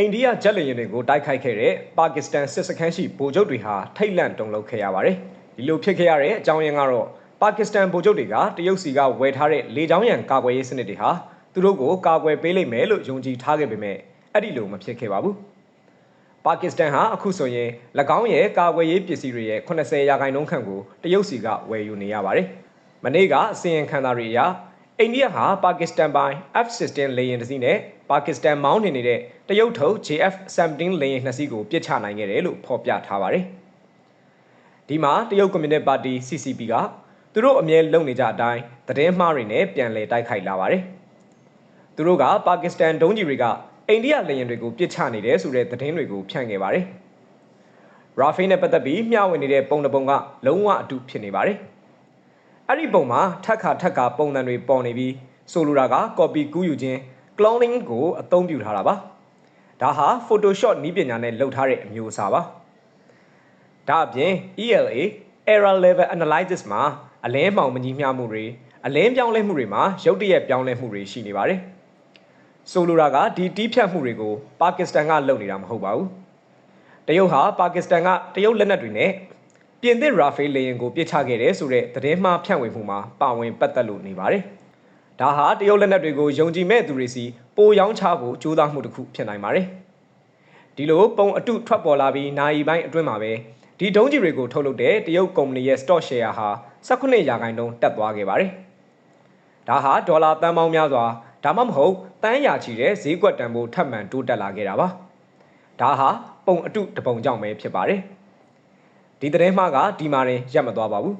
အိန္ဒိယဂျက်လေယာဉ်တွေကိုတိုက်ခိုက်ခဲ့တဲ့ပါကစ္စတန်စစ်စခန်းရှိဗိုလ်ချုပ်တွေဟာထိတ်လန့်တုန်လှုပ်ခဲ့ရပါတယ်။ဒီလိုဖြစ်ခဲ့ရတဲ့အကြောင်းရင်းကတော့ပါကစ္စတန်ဗိုလ်ချုပ်တွေကတရုတ်စီကဝယ်ထားတဲ့လေကြောင်းရန်ကာကွယ်ရေးစနစ်တွေဟာသူတို့ကိုကာကွယ်ပေးလိမ့်မယ်လို့ယုံကြည်ထားခဲ့ပေမဲ့အဲ့ဒီလိုမဖြစ်ခဲ့ပါဘူး။ပါကစ္စတန်ဟာအခုဆိုရင်၎င်းရဲ့ကာကွယ်ရေးပစ္စည်းတွေရဲ့80ရာခိုင်နှုန်းခန့်ကိုတရုတ်စီကဝယ်ယူနေရပါတယ်။မနေ့ကအစီရင်ခံစာတွေအရ အိန္ဒိယဟာပါကစ္စတန်ပိုင် F-16 လေယာဉ်တစ်စီးနဲ့ပါကစ္စတန်မောင်းနေနေတဲ့တရုတ်ထုတ် JF-17 လေယာဉ်နှစ်စီးကိုပစ်ချနိုင်ခဲ့တယ်လို့ဖော်ပြထားပါတယ်။ဒီမှာတရုတ်ကွန်မြူနစ်ပါတီ CCP ကသူတို့အမြဲလုပ်နေကြအတိုင်းသတင်းမှားတွေနဲ့ပြန်လည်တိုက်ခိုက်လာပါတယ်။သူတို့ကပါကစ္စတန်ဒုံးကျည်တွေကအိန္ဒိယလေယာဉ်တွေကိုပစ်ချနေတယ်ဆိုတဲ့သတင်းတွေကိုဖြန့်ခဲ့ပါတယ်။ရာဖေးနဲ့ပတ်သက်ပြီးမျှဝေနေတဲ့ပုံတစ်ပုံကလုံးဝအတူဖြစ်နေပါတယ်။ အဲ့ဒီပုံမှာထက်ခါထက်ခါပုံစံတွေပေါ်နေပြီးဆိုလိုတာက copy ကူးယူခြင်း cloning ကိုအသုံးပြုထားတာပါဒါဟာ Photoshop နည်းပညာနဲ့လုပ်ထားတဲ့အမျိုးအစားပါဒါအပြင် ELA error level analysis မှာအလင်းမှောင်မညီမျှမှုတွေအလင်းပြောင်းလဲမှုတွေမှာရုတ်တရက်ပြောင်းလဲမှုတွေရှိနေပါတယ်ဆိုလိုတာကဒီတီးဖြတ်မှုတွေကိုပါကစ္စတန်ကလုပ်နေတာမဟုတ်ပါဘူးတရုတ်ဟာပါကစ္စတန်ကတရုတ်လက်နက်တွေနဲ့ ပြင်သစ်ရာဖေးလေယာဉ်ကိုပြစ်ချခဲ့တယ်ဆိုတဲ့သတင်းမှားဖြန့်ဝေမှုမှာပါဝင်ပတ်သက်လို့နေပါတယ်။ဒါဟာတရုတ်လက်နက်တွေကိုယုံကြည်မဲ့သူတွေစီပိုရောင်းချဖို့ကြိုးစားမှုတစ်ခုဖြစ်နိုင်ပါတယ်။ဒီလိုပုံအတုထွက်ပေါ်လာပြီးနိုင်ပိုင်းအတွင်းမှာပဲဒီဒုံးကြီးတွေကိုထုတ်လုပ်တဲ့တရုတ်ကုမ္ပဏီရဲ့ stock share ဟာ18ရာခိုင်နှုန်းတက်သွားခဲ့ပါတယ်။ဒါဟာဒေါ်လာတန်ပေါင်းများစွာဒါမှမဟုတ်တန်းရာချီတဲ့ဈေးကွက်တန်ဖိုးထပ်မံတိုးတက်လာခဲ့တာပါ။ဒါဟာပုံအတုတပုံကြောင့်ပဲဖြစ်ပါတယ်။ ဒီသတင်းမှားကဒီမှာရင်ရပ်မသွားပါဘူး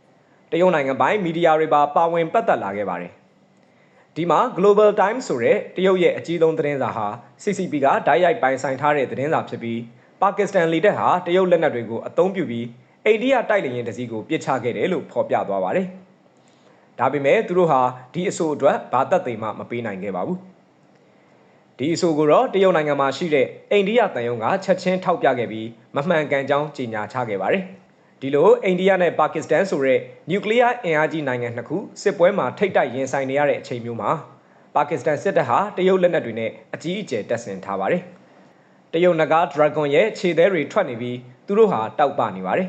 ။တရုတ်နိုင်ငံပိုင်းမီဒီယာတွေပါပါဝင်ပတ်သက်လာခဲ့ပါတယ်။ဒီမှာ Global Times ဆိုတဲ့တရုတ်ရဲ့အကြီးဆုံးသတင်းစာဟာ CCP ကဓာတ်ရိုက်ပိုင်ဆိုင်ထားတဲ့သတင်းစာဖြစ်ပြီးပါကစ္စတန်လီတက်ဟာတရုတ်လက်နက်တွေကိုအသုံးပြုပြီးအိန္ဒိယတိုက်လေယာဉ်တစ်စီးကိုပစ်ချခဲ့တယ်လို့ဖော်ပြသွားပါတယ်။ဒါပေမဲ့သူတို့ဟာဒီအဆိုအတွက်ဘာသက်သေမှမပေးနိုင်ခဲ့ပါဘူး။ ဒီအဆိုကိုတော့တရုတ်နိုင်ငံမှာရှိတဲ့အိန္ဒိယတန်ယုံကချက်ချင်းထောက်ပြခဲ့ပြီးမမှန်ကန်ကြောင်းကြေညာချခဲ့ပါတယ်။ဒီလိုအိန္ဒိယနဲ့ပါကစ္စတန်ဆိုတဲ့နျူကလ িয়ার အင်အားကြီးနိုင်ငံနှစ်ခုစစ်ပွဲမှာထိတ်တိုက်ရင်ဆိုင်နေရတဲ့အချိန်မျိုးမှာပါကစ္စတန်စစ်တပ်ဟာတရုတ်လက်နက်တွေနဲ့အကြီးအကျယ်တပ်ဆင်ထားပါတယ်။တရုတ်နဂါဒရာဂွန်ရဲ့ခြေသေးတွေထွက်နေပြီးသူတို့ဟာတောက်ပနေပါတယ်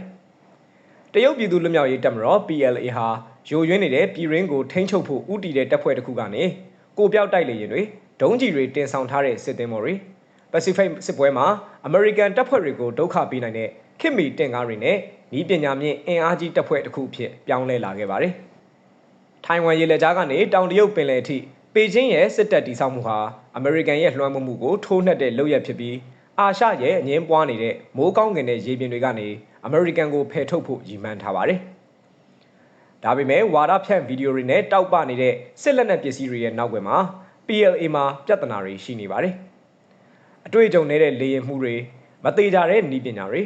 ။တရုတ်ပြည်သူ့လွတ်မြောက်ရေးတပ်မတော် PLA ဟာယိုယွင်းနေတဲ့ပြည်ရင်းကိုထိန်းချုပ်ဖို့ဥတီတဲ့တပ်ဖွဲ့တစ်ခုကနေကိုပြောက်တိုက်လေရင်တွေ ဒုံးကျည်တွေတင်ဆောင်ထားတဲ့စစ်သင်္ဘောတွေ Pacific စစ်ပွဲမှာ American တပ်ဖွဲ့တွေကိုဒုက္ခပေးနိုင်တဲ့ခင်မီတင်ကားတွေနဲ့ဤပညာမြင့်အင်အားကြီးတပ်ဖွဲ့တစ်ခုဖြစ်ပြောင်းလဲလာခဲ့ပါတယ်။ထိုင်ဝမ်ရေလက်ကြားကနေတောင်တရုတ်ပင်လယ်အထိပေကျင်းရဲ့စစ်တပ်တည်ဆောက်မှုဟာအမေရိကန်ရဲ့လွှမ်းမိုးမှုကိုထိုးနှက်တဲ့လုပ်ရဖြစ်ပြီးအာရှရဲ့အငင်းပွားနေတဲ့မိုးကောင်းကင်တဲ့ရေပြင်တွေကနေအမေရိကန်ကိုဖယ်ထုတ်ဖို့ရည်မှန်းထားပါတယ်။ဒါပေမဲ့ဝါဒဖြန့်ဗီဒီယိုတွေနဲ့တောက်ပနေတဲ့စစ်လက်နက်ပစ္စည်းတွေရဲ့နောက်ွယ်မှာ PLA မှာပြဿနာတွေရှိနေပါတယ်။အတွေ့အကြုံနေတဲ့လေယာဉ်မှုတွေမသေးကြတဲ့ဤပညာတွေ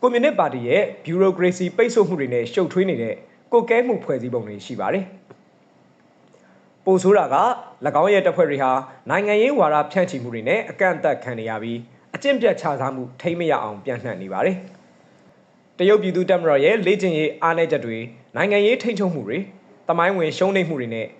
ကွန်မြူနစ်ပါတီရဲ့ဘျူရိုကရေစီပိတ်ဆို့မှုတွေနဲ့ရှုပ်ထွေးနေတဲ့ကိုကဲမှုဖွဲ့စည်းပုံတွေရှိပါတယ်။ပိုဆိုးတာက၎င်းရဲ့တပ်ဖွဲ့တွေဟာနိုင်ငံရေးဝါဒဖြန့်ချီမှုတွေနဲ့အကန့်အသတ်ခံနေရပြီးအကျင့်ပြတ်ခြားစားမှုထိမ့်မရအောင်ပြန့်နှံ့နေပါတယ်။တရုတ်ပြည်သူတပ်မတော်ရဲ့လေ့ကျင့်ရေးအားနည်းချက်တွေနိုင်ငံရေးထိန်းချုပ်မှုတွေတမိုင်းဝင်ရှုံးနိမ့်မှုတွေနဲ့၎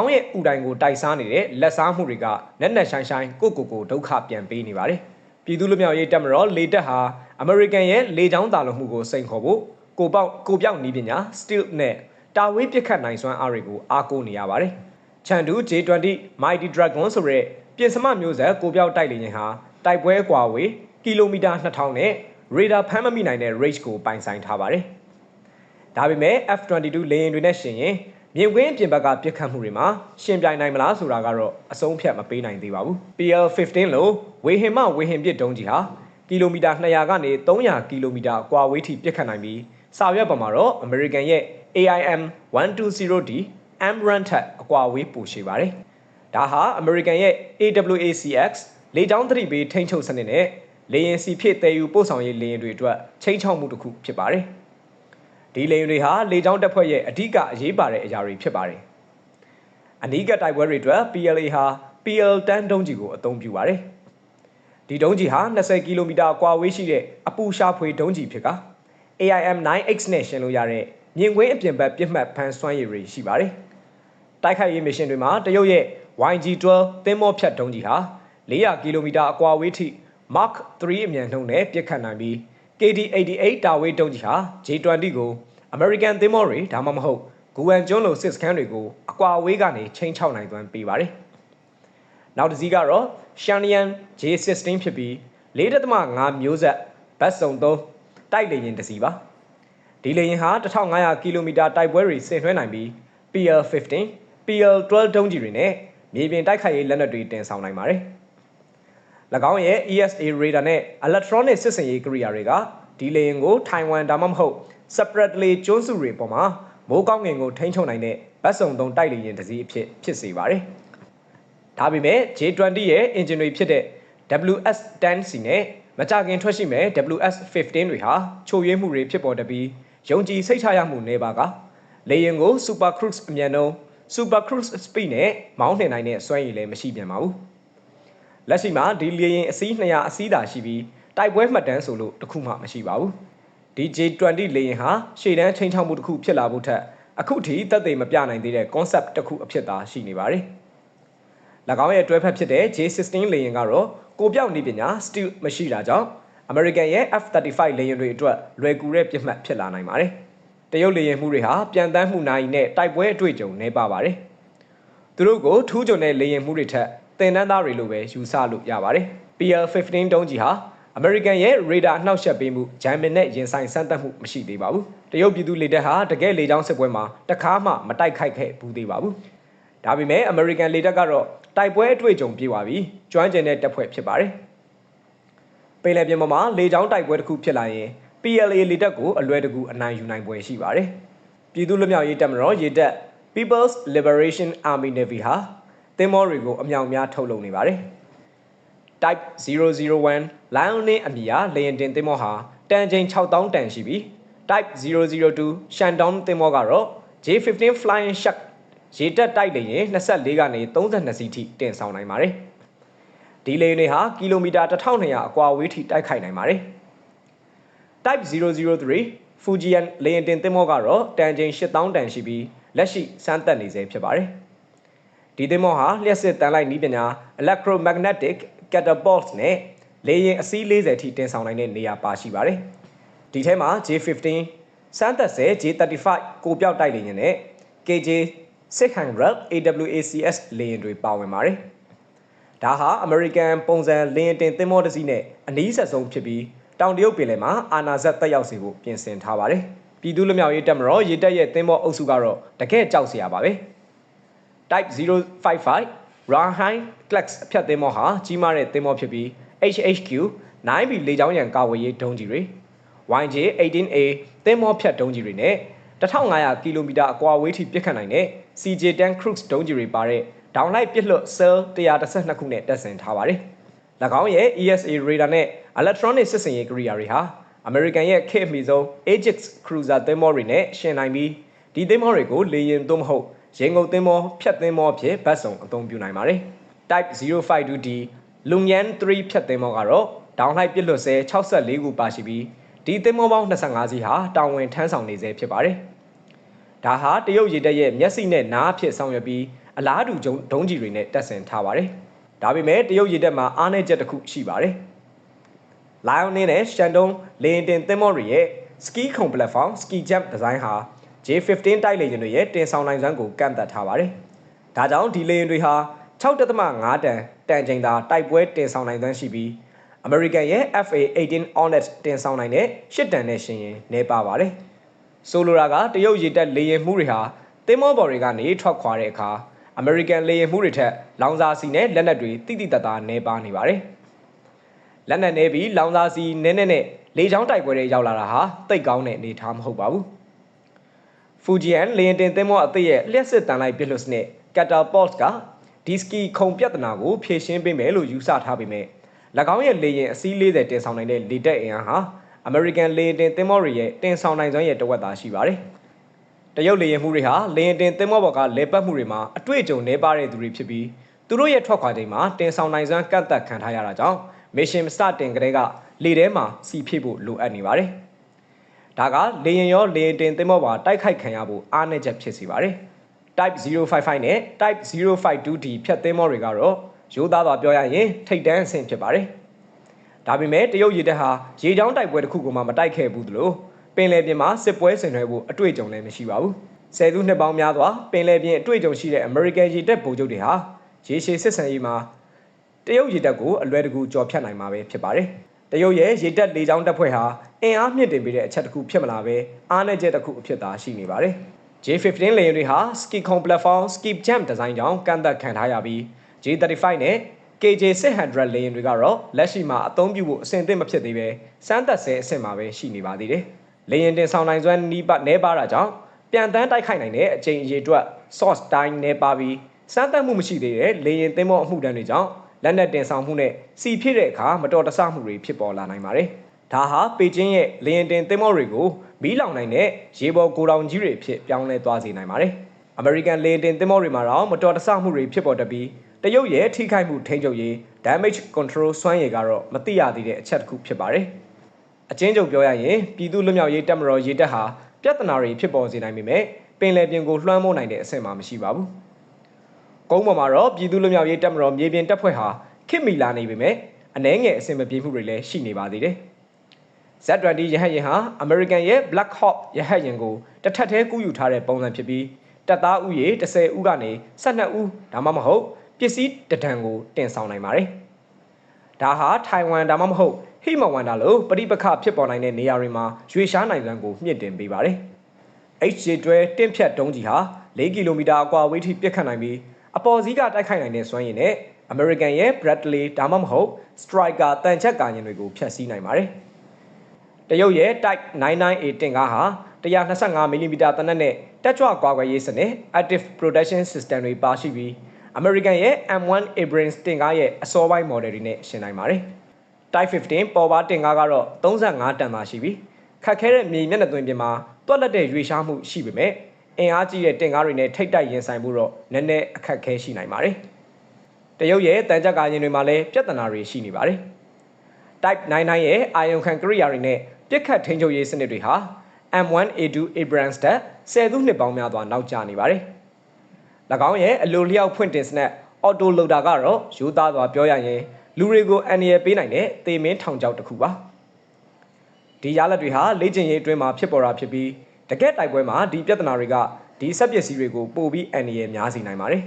င်းရဲ့ဥတိုင်ကိုတိုက်စားနေတဲ့လက်စားမှုတွေကနက်နက်ရှိုင်းရှိုင်းကိုကိုကိုဒုက္ခပြန်ပေးနေပါတယ်။ပြည်သူ့လူမျိုးရေးတပ်မတော်လေတပ်ဟာအမေရိကန်ရဲ့လေကြောင်းတာလုံမှုကိုစိန်ခေါ်ဖို့ကိုပေါက်ကိုပြောက်နီးပညာ steel နဲ့တာဝေးပစ်ခတ်နိုင်စွမ်းအားတွေကိုအားကိုးနေရပါတယ်။ချန်တူ J20 Mighty Dragon ဆိုတဲ့ပြင်စမမျိုးဆက်ကိုပြောက်တိုက်လေယာဉ်ဟာတိုက်ပွဲကွာဝေးကီလိုမီတာ2000နဲ့ရေဒါဖမ်းမမိနိုင်တဲ့ range ကိုပိုင်ဆိုင်ထားပါတယ်။ဒါပေမဲ့ F22 လေယာဉ်တွေနဲ့ရှင်ရင် မြင်ကွင်းပြင်ဘက်ကပြစ်ခတ်မှုတွေမှာရှင်ပြိုင်နိုင်မလားဆိုတာကတော့အဆုံးဖြတ်မပေးနိုင်သေးပါဘူး။ PL15 လို့ဝေဟင်မဝေဟင်ပစ်ဒုံးကြီးဟာကီလိုမီတာ200ကနေ300ကီလိုမီတာကွာဝေးထိပြစ်ခတ်နိုင်ပြီးစာရွက်ပေါ်မှာတော့ American ရဲ့ AIM 120D AMRAN ထက်အကွာဝေးပိုရှည်ပါတယ်။ဒါဟာ American ရဲ့ AWACX လေကြောင်းသတိပေးထိန်းချုပ်စနစ်နဲ့လေယာဉ်စီဖြစ်တည်ယူပို့ဆောင်ရေးလေယာဉ်တွေအတွက်ချိန်ချောက်မှုတစ်ခုဖြစ်ပါတယ်။ ဒီလေယာဉ်တွေဟာလေကြောင်းတပ်ဖွဲ့ရဲ့အဓိကအရေးပါတဲ့အရာတွေဖြစ်ပါတယ်။အနီးကပ်တိုက်ပွဲတွေအတွက် PLA ဟာ PL10 ဒုံးကြီးကိုအသုံးပြုပါတယ်။ဒီဒုံးကြီးဟာ20ကီလိုမီတာကွာဝေးရှိတဲ့အပူရှာဖွေဒုံးကြီးဖြစ်က AIM 9X နဲ့ရှင်လို့ရတဲ့မြင်ကွင်းအပြင်ဘက်ပြစ်မှတ်ဖန်ဆွမ်းရည်တွေရှိပါတယ်။တိုက်ခိုက်ရေးမစ်ရှင်တွေမှာတရုတ်ရဲ့ YG-12 သင်းမောဖြတ်ဒုံးကြီးဟာ400ကီလိုမီတာအကွာဝေးထိ Mark 3အမြန်နှုန်းနဲ့ပစ်ခတ်နိုင်ပြီး KD88 တာဝေးတုံးကြီးဟာ J20 ကို American သင်းမောတွေဒါမှမဟုတ်ဂူဝမ်ကျွန်းလိုစစ်စခန်းတွေကိုအကွာဝေးကနေချိန်ချောက်နိုင်သွမ်းပေးပါတယ်။နောက်တစ်စီးကတော့ Shanian J16 ဖြစ်ပြီး4.5မျိုးဆက်ဘတ်စုံ3တိုက်လေရင်တစ်စီးပါ။ဒီလေရင်ဟာ1500ကီလိုမီတာတိုက်ပွဲတွေဆင်နွှဲနိုင်ပြီး PL15 PL12 ဒုံးကြီးတွေနဲ့မြေပြင်တိုက်ခိုက်ရေးလက်နက်တွေတင်ဆောင်နိုင်ပါတယ်။၎ င်းရဲ့ ESA radar နဲ့ electronic စစ်စင်ရေးကိရိယာတွေကဒီလေရင်ကိုထိုင်ဝမ်ဒါမှမဟုတ် separately ကျွန်းစုတွေပေါ်မှာမိုးကောင်းငင်ကိုထိန်းချုပ်နိုင်တဲ့ဗတ်စုံသုံးတိုက်လေရင်တစ်စီးအဖြစ်ဖြစ်စေပါတယ်။ဒါပေမဲ့ J20 ရဲ့ engine တွေဖြစ်တဲ့ WS10C နဲ့မကြခင်ထွက်ရှိမဲ့ WS15 တွေဟာချို့ယွင်းမှုတွေဖြစ်ပေါ်တတ်ပြီးယုံကြည်စိတ်ချရမှုနေပါကလေရင်ကို Super Cruise အမြန်နှုန်း Super Cruise Speed နဲ့မောင်းနှင်နိုင်တဲ့စွမ်းရည်လည်းမရှိပြန်ပါဘူး။ လက်ရှိမှာဒီလေရင်အစီး200အစီးသာရှိပြီးတိုက်ပွဲမှတ်တမ်းဆိုလို့တခုမှမရှိပါဘူး။ DJ20 လေရင်ဟာရှေ့တန်းချိန်ချောက်မှုတစ်ခုဖြစ်လာဖို့ထက်အခုထိသက်သေမပြနိုင်သေးတဲ့ concept တစ်ခုအဖြစ်သာရှိနေပါတယ်။၎င်းရဲ့တွဲဖက်ဖြစ်တဲ့ J16 လေရင်ကတော့ကိုပြောက်နေပညာ steel မရှိတာကြောင့် American ရဲ့ F35 လေရင်တွေအတွက်လွယ်ကူတဲ့ပြစ်မှတ်ဖြစ်လာနိုင်ပါတယ်။တရုတ်လေရင်မှုတွေဟာပြန်တမ်းမှုနိုင်နဲ့တိုက်ပွဲအတွေ့အကြုံနေပါပါတယ်။သူတို့ကိုထူးချွန်တဲ့လေရင်မှုတွေထက် သင်တန်းသားတွေလိုပဲယူဆလို့ရပါတယ်။ PL15 တုံးကြီးဟာ American ရဲ့ radar နှောက်ယှက်ပေးမှုဂျမ်မင်နဲ့ရင်ဆိုင်စမ်းသပ်မှုမရှိသေးပါဘူး။တရုတ်ပြည်သူလေတပ်ဟာတကယ်လေကြောင်းစစ်ပွဲမှာတခါမှမတိုက်ခိုက်ခဲ့ဘူးသေးပါဘူး။ဒါပေမဲ့ American လေတပ်ကတော့တိုက်ပွဲအတွေ့အကြုံပြေပါပြီ။ကျွမ်းကျင်တဲ့တပ်ဖွဲ့ဖြစ်ပါတယ်။ပင်လယ်ပြင်ပေါ်မှာလေကြောင်းတိုက်ပွဲတစ်ခုဖြစ်လာရင် PLA လေတပ်ကိုအလွယ်တကူအနိုင်ယူနိုင်ပွဲရှိပါတယ်။ပြည်သူ့လူမျိုးရေးတပ်မတော်ရေတပ် People's Liberation Army Navy ဟာ သင်္ဘောတွေကိုအမြောက်များထုတ်လုပ်နေပါတယ်။ Type 001 Lion နဲ့အမည်အရလေယာဉ်တင်သင်္ဘောဟာတန်ချိန်6000တန်ရှိပြီး Type 002 Shandong သင်္ဘောကတော့ J15 Flying Shark ရေတက်တိုက်လေယာဉ်24ကနေ32စီးထိတင်ဆောင်နိုင်ပါတယ်။ဒီလေယာဉ်တွေဟာကီလိုမီတာ1200အကွာဝေးထိတိုက်ခိုက်နိုင်ပါတယ်။ Type 003 Fujian လေယာဉ်တင်သင်္ဘောကတော့တန်ချိန်8000တန်ရှိပြီးလက်ရှိစမ်းသပ်နေဆဲဖြစ်ပါတယ်။ ဒီသင်္ဘောဟာလျှက်စစ်တန်လိုက်နည်းပညာ electromagnetic catapult နဲ့လေယာဉ်အစီး40ထိတင်ဆောင်နိုင်တဲ့နေရာပါရှိပါတယ်။ဒီထဲမှာ J15 စမ်းသက်ဆဲ J35 ကိုပြောက်တိုက်လေယာဉ်နဲ့ KJ 600 AWACS လေယာဉ်တွေပါဝင်ပါတယ်။ဒါဟာ American ပုံစံလေယာဉ်တင်သင်္ဘောတစ်စီးနဲ့အနည်းဆက်ဆုံးဖြစ်ပြီးတောင်တရုတ်ပင်လယ်မှာအာနာဇက်တက်ရောက်စေဖို့ပြင်ဆင်ထားပါတယ်။ပြည်သူ့လူမျိုးရေးတပ်မတော်ရေတပ်ရဲ့သင်္ဘောအုပ်စုကတော့တကယ်ကြောက်စရာပါပဲ။ Type 055 Raheim Klex အဖြတ်သင်းမောဟာကြီးမားတဲ့သင်းမောဖြစ်ပြီး HHQ 9B လေကြောင်းရန်ကာဝေးရေးဒုံးကြီးတွေ YJ 18A သင်းမောဖြတ်ဒုံးကြီးတွေနဲ့1500ကီလိုမီတာအကွာဝေးထိပစ်ခတ်နိုင်တဲ့ CJ10 Cruise ဒုံးကြီးတွေပါတဲ့ဒေါင်လိုက်ပစ်လွတ် Cell 112ခုနဲ့တပ်ဆင်ထားပါတယ်။၎င်းရဲ့ ESA radar နဲ့ electronic စစ်စင်ရေးကိရိယာတွေဟာ American ရဲ့ခေတ်မီဆုံး Ajax Cruiser သင်းမောတွေနဲ့ရှင်နိုင်ပြီးဒီသင်းမောတွေကိုလေယာဉ်သို့မဟုတ် ရေငုပ်သင်းမောဖြတ်သင်းမောအဖြစ်ဗတ်စုံအသုံးပြုနိုင်ပါတယ်။ Type 052D Lungyan 3ဖြတ်သင်းမောကတော့ဒေါင်လိုက်ပစ်လွတ်ဆဲ64ခုပါရှိပြီးဒီသင်းမောပေါင်း25စီးဟာတာဝန်ထမ်းဆောင်နေဆဲဖြစ်ပါတယ်။ဒါဟာတရုတ်ရေတပ်ရဲ့မျက်စိနဲ့နားအဖြစ်ဆောင်ရွက်ပြီးအလားတူဒုံးကြီးတွေနဲ့တပ်ဆင်ထားပါတယ်။ဒါပေမဲ့တရုတ်ရေတပ်မှာအားနည်းချက်တစ်ခုရှိပါတယ်။ Lion နဲ့ Shandong လေယာဉ်တင်သင်းမောတွေရဲ့ ski ခုံ platform ski jump design ဟာ J15 တိုက်လေယာဉ်တွေရဲ့တင်ဆောင်နိုင်စွမ်းကိုကန့်သတ်ထားပါတယ်။ဒါကြောင့်ဒီလေယာဉ်တွေဟာ6.5တန်တန်ချိန်သာတိုက်ပွဲတင်ဆောင်နိုင်သွမ်းရှိပြီး American ရဲ့ FA18 Hornet တင်ဆောင်နိုင်တဲ့8တန်နဲ့ရှင်ရင်နေပါပါတယ်။ဆိုလိုတာကတရုတ်ရေတပ်လေယာဉ်မှုတွေဟာသင်းမောဘော်တွေကနေထွက်ခွာတဲ့အခါ American လေယာဉ်မှုတွေထက်လောင်စာစီနဲ့လက်နက်တွေတိတိတတ်တာနေပါနေပါတယ်။လက်နက်နေပြီးလောင်စာစီနည်းနည်းနဲ့လေချောင်းတိုက်ပွဲတွေရောက်လာတာဟာတိတ်ကောင်းတဲ့အနေအထားမဟုတ်ပါဘူး။ Fujian လေယာဉ်တင်သင်းမောအသစ်ရဲ့လျှက်စစ်တန်လိုက်ပစ်လွတ်စနစ် Catapult ကဒီစကီခုံပြဿနာကိုဖြေရှင်းပေးမယ်လို့ယူဆထားပေမဲ့၎င်းရဲ့လေယာဉ်အစီး40တင်ဆောင်နိုင်တဲ့လေတပ်အင်အားဟာ American လေယာဉ်တင်သင်္ဘောတွေရဲ့တင်ဆောင်နိုင်စွမ်းရဲ့တဝက်သာရှိပါတယ်။တရုတ်လေယာဉ်မှုတွေဟာလေယာဉ်တင်သင်္ဘောပေါ်ကလေပတ်မှုတွေမှာအတွေ့အကြုံနှဲပါတဲ့သူတွေဖြစ်ပြီးသူတို့ရဲ့ထွက်ခွာချိန်မှာတင်ဆောင်နိုင်စွမ်းကန့်သက်ခံထားရတာကြောင့် mission စတင်ကလေးကလေထဲမှာစီဖြည့်ဖို့လိုအပ်နေပါတယ်။ ဒါကလေယာဉ်ရောလေယာဉ်တင်သင်္ဘောပါတိုက်ခိုက်ခံရဖို့အားနည်းချက်ဖြစ်စေပါတယ်။ Type 055နဲ့ Type 052D ဖြတ်သင်းမောတွေကတော့ရိုးသားစွာပြောရရင်ထိတ်တန်းအဆင့်ဖြစ်ပါတယ်။ဒါပေမဲ့တရုတ်ရေတပ်ဟာရေချောင်းတိုက်ပွဲတစ်ခုကိုမှမတိုက်ခဲ့ဘူးသလိုပင်လယ်ပြင်မှာစစ်ပွဲဆင်နွှဲဖို့အတွေ့အကြုံလည်းမရှိပါဘူး။ဆယ်စုနှစ်ပေါင်းများစွာပင်လယ်ပြင်အတွေ့အကြုံရှိတဲ့အမေရိကန်ရေတပ်ဗိုလ်ချုပ်တွေဟာရေရှည်စစ်ဆင်ရေးမှာတရုတ်ရေတပ်ကိုအလွယ်တကူကြော်ဖြတ်နိုင်မှာပဲဖြစ်ပါတယ်။ တရုတ်ရဲ့ရေတပ်လေကြောင်းတပ်ဖွဲ့ဟာအင်အားမြင့်တင်ပေးတဲ့အချက်တစ်ခုဖြစ်မလာပဲအားနည်းချက်တစ်ခုအဖြစ်သာရှိနေပါတယ်။ J15 လေယာဉ်တွေဟာ Ski Con Platform Skip Jump ဒီဇိုင်းကြောင့်ကန့်သက်ခံထားရပြီး J35 နဲ့ KJ600 လေယာဉ်တွေကတော့လက်ရှိမှာအသုံးပြုဖို့အဆင်သင့်မဖြစ်သေးပဲစမ်းသပ်ဆဲအဆင့်မှာပဲရှိနေပါသေးတယ်။လေယာဉ်တင်ဆောင်နိုင်စွမ်းနီးပါနဲပါတာကြောင့်ပြန်တန်းတိုက်ခိုက်နိုင်တဲ့အချိန်အရေအတွက် source time နဲပါပြီးစမ်းသပ်မှုမရှိသေးတဲ့လေယာဉ်သင်းမောအမှုတန်းတွေကြောင့် လက်နက်တင်ဆောင်မှုနဲ့စီဖြစ်တဲ့အခါမတော်တဆမှုတွေဖြစ်ပေါ်လာနိုင်ပါတယ်။ဒါဟာပေကျင်းရဲ့လေယာဉ်တင်သင်းမောတွေကိုမီးလောင်နိုင်တဲ့ရေပေါ်ကိုတောင်ကြီးတွေဖြစ်ပြောင်းလဲသွားစေနိုင်ပါတယ်။ American လေယာဉ်တင်သင်းမောတွေမှာတော့မတော်တဆမှုတွေဖြစ်ပေါ်တတ်ပြီးတရုတ်ရဲ့ထိခိုက်မှုထိန်းချုပ်ရေး damage control စွမ်းရည်ကတော့မသိရသေးတဲ့အချက်တစ်ခုဖြစ်ပါတယ်။အချင်းချုပ်ပြောရရင်ပြည်သူ့လွတ်မြောက်ရေးတပ်မတော်ရေးတပ်ဟာပြဿနာတွေဖြစ်ပေါ်စေနိုင်ပေမဲ့ပင်လယ်ပြင်ကိုလွှမ်းမိုးနိုင်တဲ့အဆင့်မှမရှိပါဘူး။ ကုန်းပေါ်မှာတော့ပြည်သူ့လွတ်မြောက်ရေးတပ်မတော်မြေပြင်တပ်ဖွဲ့ဟာခေတ်မီလာနေပေမဲ့အနှဲငယ်အဆင့်မပြေမှုတွေလည်းရှိနေပါသေးတယ်။ Z20 ရဟတ်ယာဉ်ဟာ American ရဲ့ Black Hawk ရဟတ်ယာဉ်ကိုတစ်ထပ်သေးကူးယူထားတဲ့ပုံစံဖြစ်ပြီးတပ်သားဥယေ10ဦးကနေ12ဦးဒါမှမဟုတ်ပစ္စည်းတဒံကိုတင်ဆောင်နိုင်ပါတယ်။ဒါဟာထိုင်ဝမ်ဒါမှမဟုတ်ဟိမဝန္တာလိုပဋိပက္ခဖြစ်ပေါ်နိုင်တဲ့နေရာတွေမှာရွေရှားနိုင်စွမ်းကိုမြင့်တင်ပေးပါတယ်။ HJ12 တင့်ဖြတ်တုံးကြီးဟာ4ကီလိုမီတာအကွာအဝေးထိပစ်ခတ်နိုင်ပြီး အပေါ်စီးကတိုက်ခိုက်နိုင်တဲ့စွမ်းရည်နဲ့ American ရဲ့ Bradley ဒါမှမဟုတ် Striker တန်ချက်ကာရင်တွေကိုဖျက်ဆီးနိုင်ပါတယ်။တရုတ်ရဲ့ Type 99A တင်ကားဟာ 125mm တနက်နဲ့တက်ကြွကွာကွယ်ရေးစနစ် Active Protection System တွေပါရှိပြီး American ရဲ့ M1 Abrams တင်ကားရဲ့အစောပိုင်း model တွေနဲ့ရှင်းနိုင်ပါတယ်။ Type 15ပေါ်ပါတင်ကားကတော့35တန်သာရှိပြီးခက်ခဲတဲ့မြေမျက်နှာသွင်းပြင်မှာတွက်လက်တဲ့ရွေရှားမှုရှိပေမဲ့ အင်အားကြီးတဲ့တင်ကားတွေနဲ့ထိတ်တိုက်ရင်ဆိုင်မှုတော့နည်းနည်းအခက်ခဲရှိနိုင်ပါတယ်။တရုတ်ရဲ့တန်ကြပ်ကာရင်တွေမှာလည်းပြဿနာတွေရှိနေပါတယ်။ Type 99ရဲ့အာယုံခံကိရိယာတွေနဲ့ပြစ်ခတ်ထိန်းချုပ်ရေးစနစ်တွေဟာ M1A2 Abrams တက်ဆယ်စုနှစ်ပေါင်းများစွာနောက်ကျနေပါတယ်။၎င်းရဲ့အလိုလျောက်ဖွင့်တင်စနက်အော်တိုလိုတာကတော့ယူသားစွာပြောရရင်လူတွေကိုအန်ရယ်ပေးနိုင်တဲ့သေမင်းထောင်ချောက်တစ်ခုပါဒီရလက်တွေဟာလေ့ကျင့်ရေးအတွင်းမှာဖြစ်ပေါ်တာဖြစ်ပြီး တကက်တိုက်ပွဲမှာဒီပြဿနာတွေကဒီစက်ပစ္စည်းတွေကိုပို့ပြီးအန်ရယ်များစေနိုင်ပါတယ်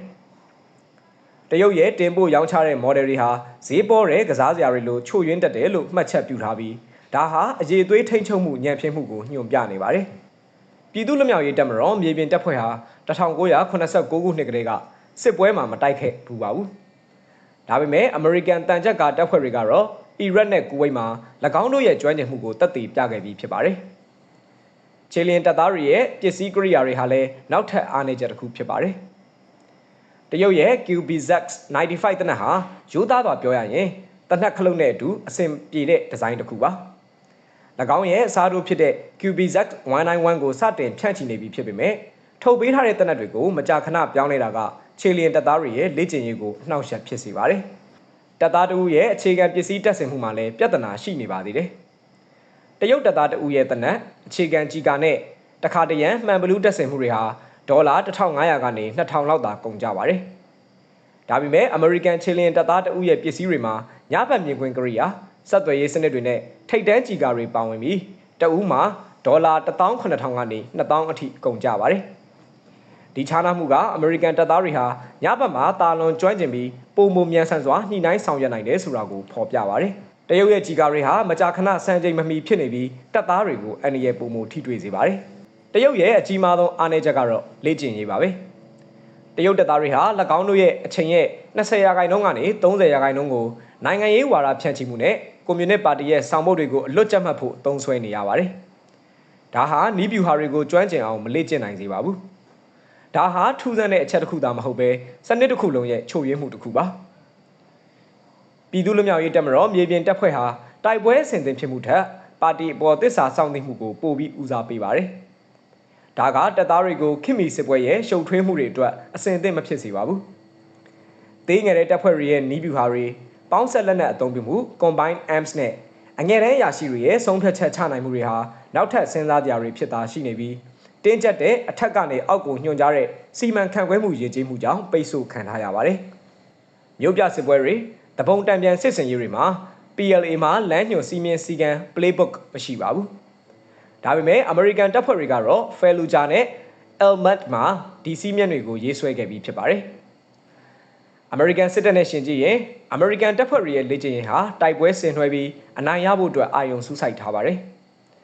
တရုတ်ရဲ့တင်ပို့ရောင်းချတဲ့ model တွေဟာဈေးပေါ်တဲ့ကစားစရာတွေလိုချို့ယွင်းတတ်တယ်လို့မှတ်ချက်ပြုထားပြီးဒါဟာအရေးသွေးထိန်းချုပ်မှုညံ့ဖျင်းမှုကိုညွှန်ပြနေပါတယ်ပြည်သူ့လူမျိုးရေးတပ်မတော်မြေပြင်တပ်ဖွဲ့ဟာ1989ခုနှစ်ကတည်းကစစ်ပွဲမှာမတိုက်ခဲ့ဘူးပါဘူး။ဒါပေမဲ့အမေရိကန်တန်ကြပ်ကာတပ်ဖွဲ့တွေကတော့အီရတ်နဲ့ကူဝိတ်မှာ၎င်းတို့ရဲ့ကျွမ်းကျင်မှုကိုတပ်တည်ပြခဲ့ပြီးဖြစ်ပါတယ်။ ချီလင်တပ်သားတွေရဲ့ပစ္စည်းကိရိယာတွေဟာလည်းနောက်ထပ်အားနည်းချက်တစ်ခုဖြစ်ပါတယ်။တရုတ်ရဲ့ QBZX 95တနက်ဟာရိုးသားစွာပြောရရင်တနက်ခလုတ်နဲ့အတူအဆင်ပြေတဲ့ဒီဇိုင်းတစ်ခုပါ။၎င်းရဲ့အစားထိုးဖြစ်တဲ့ QBZX 191ကိုစတင်ဖြန့်ချီနေပြီဖြစ်ပေမဲ့ထုတ်ပေးထားတဲ့တပ်နက်တွေကိုမကြာခဏပြောင်းနေတာကခြေလျင်တပ်သားတွေရဲ့လေ့ကျင့်ရေးကိုနှောက်ယှက်ဖြစ်စေပါတယ်။တပ်သားတဦးရဲ့အခြေခံပစ္စည်းတပ်ဆင်မှုမှာလည်းပြဿနာရှိနေပါသေးတယ်။ တရုတ်တပ်သားတဦးရဲ့တပ်နက်အခြေခံကြီးကာနဲ့တခါတရံမှန်ဘလူးတပ်ဆင်မှုတွေဟာဒေါ်လာ1500ကနေ2000လောက်သာကုန်ကြပါတယ်။ဒါပေမဲ့ American ခြေလျင်တပ်သားတဦးရဲ့ပစ္စည်းတွေမှာညဘက်မြင်ကွင်းကရိယာဆက်သွယ်ရေးစနစ်တွေနဲ့ထိတ်တန်းကြီးကာတွေပါဝင်ပြီးတအူးမှာဒေါ်လာ18000ကနေ2000အထိကုန်ကြပါတယ်။ဒီခြားနားမှုကအမေရိကန်တပ်သားတွေဟာညဘက်မှာတာလွန်ကျွမ်းကျင်ပြီးပုံမမြန်ဆန်စွာညှိနှိုင်းဆောင်ရွက်နိုင်တယ်ဆိုတာကိုဖော်ပြပါတယ်။ တရုတ်ရဲ့ကြီးကားတွေဟာမကြာခဏစံချိန်မမီဖြစ်နေပြီးတပ်သားတွေကိုအန္တရာယ်ပုံမထိတွေ့စေပါတယ်။တရုတ်ရဲ့အကြီးမားဆုံးအားနည်းချက်ကတော့လေ့ကျင့်ရေးပါပဲ။တရုတ်တပ်သားတွေဟာ၎င်းတို့ရဲ့အချိန်ရဲ့20ရာခိုင်နှုန်းကနေ30ရာခိုင်နှုန်းကိုနိုင်ငံရေးဝါဒဖြန့်ချိမှုနဲ့ကွန်မြူနစ်ပါတီရဲ့ဆောင်ပုဒ်တွေကိုအလွတ်ကျမှတ်ဖို့သုံးစွဲနေရပါတယ်။ဒါဟာနီးဗျူဟာတွေကိုကျွမ်းကျင်အောင်မလေ့ကျင့်နိုင်စေပါဘူး။ဒါဟာထူးဆန်းတဲ့အချက်တစ်ခုသာမဟုတ်ပဲစနစ်တစ်ခုလုံးရဲ့ချုပ်ရင်းမှုတစ်ခုပါ ပြည်သူ့လူမျိုးရေးတက်မတော်မြေပြင်တက်ဖွဲ့ဟာတိုက်ပွဲဆင်သင်ဖြစ်မှုထက်ပါတီအပေါ်သစ္စာစောင့်သိမှုကိုပိုပြီးဦးစားပေးပါတယ်ဒါကတပ်သားတွေကိုခင်မီစစ်ပွဲရဲ့ရှုပ်ထွေးမှုတွေအတွက်အဆင်သင့်မဖြစ်စေပါဘူးသေးငယ်တဲ့တပ်ဖွဲ့တွေရဲ့နီးဗျူဟာတွေပေါင်းဆက်လက်နက်အသုံးပြုမှု combined arms နဲ့အငယ်တန်းရာရှိတွေရဲ့ဆုံးဖြတ်ချက်ချနိုင်မှုတွေဟာနောက်ထပ်စဉ်းစားကြရာတွေဖြစ်သာရှိနေပြီးတင်းကျပ်တဲ့အထက်ကနေအောက်ကိုညွှန်ကြားတဲ့စီမံခန့်ခွဲမှုရည်ကြီးမှုကြောင့်ပိတ်ဆို့ခံထားရပါတယ်။မြို့ပြစစ်ပွဲတွေ တပုံတံပြန်စစ်စင်ရေးတွေမှာ PLA မှာလမ်းညွှန်စီမင်းစည်းကမ်း playbook မရှိပါဘူး။ဒါပေမဲ့ American တပ်ဖွဲ့တွေကတော့ Fallujah နဲ့ Elmat မှာဒီစီးမြင့်တွေကိုရေးဆွဲခဲ့ပြီးဖြစ်ပါတယ်။ American စစ်တပ်နဲ့ရှင်ကြည့်ရင် American တပ်ဖွဲ့တွေရဲ့လေ့ကျင့်ရေးဟာတိုက်ပွဲဆင်နွှဲပြီးအနိုင်ရဖို့အတွက်အာရုံစူးစိုက်ထားပါတယ်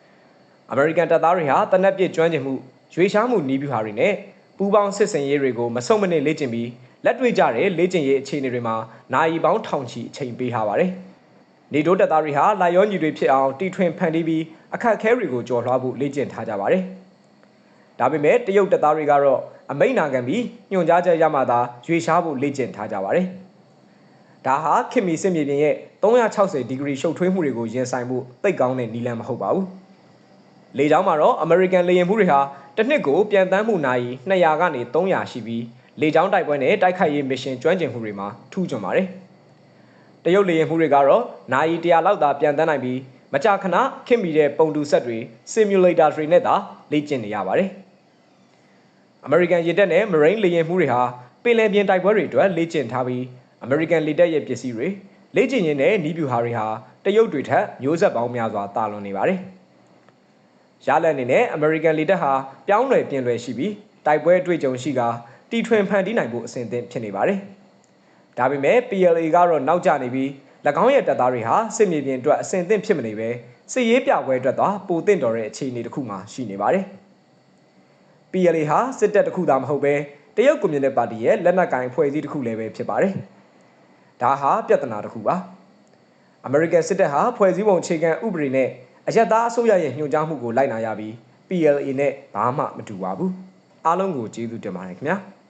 ။ American တပ်သားတွေဟာတနက်ပစ်ကျွမ်းကျင်မှုရွေရှားမှုနီးပြူဟာတွေနဲ့ပူးပေါင်းစစ်စင်ရေးတွေကိုမဆုံမနစ်လေ့ကျင့်ပြီး လက်တွေ့ကြတဲ့လေ့ကျင့်ရေးအခြေအနေတွေမှာနိုင်ပေါင်းထောင်ချီအချိန်ပေးထားပါတယ်။နေတိုးတပ်သားတွေဟာလာရောညီတွေဖြစ်အောင်တီထွင်ဖန်တီးပြီးအခက်အခဲတွေကိုကျော်လွှားဖို့လေ့ကျင့်ထားကြပါတယ်။ဒါပေမဲ့တရုတ်တပ်သားတွေကတော့အမိန့်နာခံပြီးညွှန်ကြားချက်ရမှသာရွေရှားဖို့လေ့ကျင့်ထားကြပါတယ်။ဒါဟာခင်မီစစ်မြေပြင်ရဲ့360ဒီဂရီရှုပ်ထွေးမှုတွေကိုရင်ဆိုင်ဖို့သိပ်ကောင်းတဲ့နည်းလမ်းမဟုတ်ပါဘူး။လေကြောင်းမှာတော့ American လေယာဉ်မှုတွေဟာတစ်နှစ်ကိုပြန်တမ်းမှုနိုင်200ကနေ300ရှိပြီး လေကြောင်းတိုက်ပွဲနဲ့တိုက်ခိုက်ရေးမစ်ရှင်ကျွမ်းကျင်မှုတွေမှာထူးချွန်ပါတယ်။တရုတ်လေယာဉ်မှုတွေကတော့နိုင်100လောက်သာပြန်တမ်းနိုင်ပြီးမကြာခဏခင်မီတဲ့ပုံတူဆက်တွေ simulator တွေနဲ့သာလေ့ကျင့်နေရပါတယ်။ American ရေတပ်နဲ့ Marine လေယာဉ်မှုတွေဟာပင်လယ်ပြင်တိုက်ပွဲတွေအတွက်လေ့ကျင့်ထားပြီး American လေတပ်ရဲ့ပစ္စည်းတွေလေ့ကျင့်ရင်းနဲ့နီးပြူဟာတွေဟာတရုတ်တွေထက်မျိုးဆက်ပေါင်းများစွာတာလွန်နေပါတယ်။ရလဒ်အနေနဲ့ American လေတပ်ဟာပြောင်းလဲပြင်လွယ်ရှိပြီးတိုက်ပွဲအတွေ့အကြုံရှိကာ တီထွင်ဖန်တီးနိုင်ဖို့အဆင်သင့်ဖြစ်နေပါတယ်။ဒါပေမဲ့ PLA ကတော့နောက်ကျနေပြီး၎င်းရဲ့တပ်သားတွေဟာစစ်မြေပြင်အတွက်အဆင်သင့်ဖြစ်မနေပဲစစ်ရေးပြပွဲအတွက်သာပိုတင့်တော်တဲ့အခြေအနေတစ်ခုမှရှိနေပါတယ်။ PLA ဟာစစ်တပ်တစ်ခုသာမဟုတ်ပဲတရုတ်ကွန်မြူနတီပါတီရဲ့လက်နက်ကင်ဖွဲ့စည်းတစ်ခုလည်းပဲဖြစ်ပါတယ်။ဒါဟာပြဿနာတစ်ခုပါ။ American စစ်တပ်ဟာဖွဲ့စည်းပုံအခြေခံဥပဒေနဲ့အယက်သားအစိုးရရဲ့ညွှန်ကြားမှုကိုလိုက်နာရပြီး PLA နဲ့ဘာမှမတူပါဘူး။အားလုံးကိုကျေးဇူးတင်ပါတယ်ခင်ဗျာ။